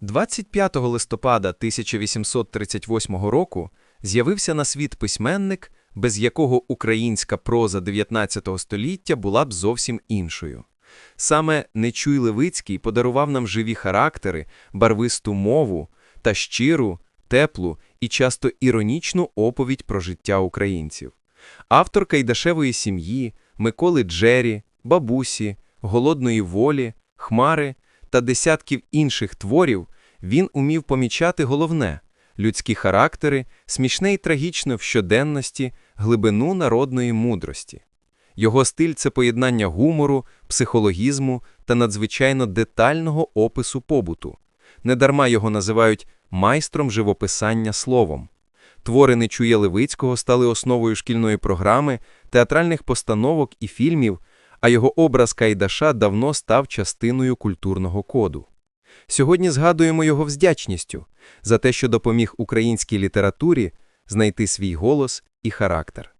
25 листопада 1838 року з'явився на світ письменник, без якого українська проза 19 століття була б зовсім іншою. Саме Нечуй Левицький подарував нам живі характери, барвисту мову та щиру, теплу і часто іронічну оповідь про життя українців. Автор Кайдашевої сім'ї, Миколи Джері, Бабусі, Голодної волі, Хмари та десятків інших творів, він умів помічати головне – людські характери, смішне і трагічне в щоденності, глибину народної мудрості. Його стиль – це поєднання гумору, психологізму та надзвичайно детального опису побуту. Недарма його називають майстром живописання словом. Твори Нечуя Левицького стали основою шкільної програми, театральних постановок і фільмів, а його образ Кайдаша давно став частиною культурного коду. Сьогодні згадуємо його вздячністю за те, що допоміг українській літературі знайти свій голос і характер.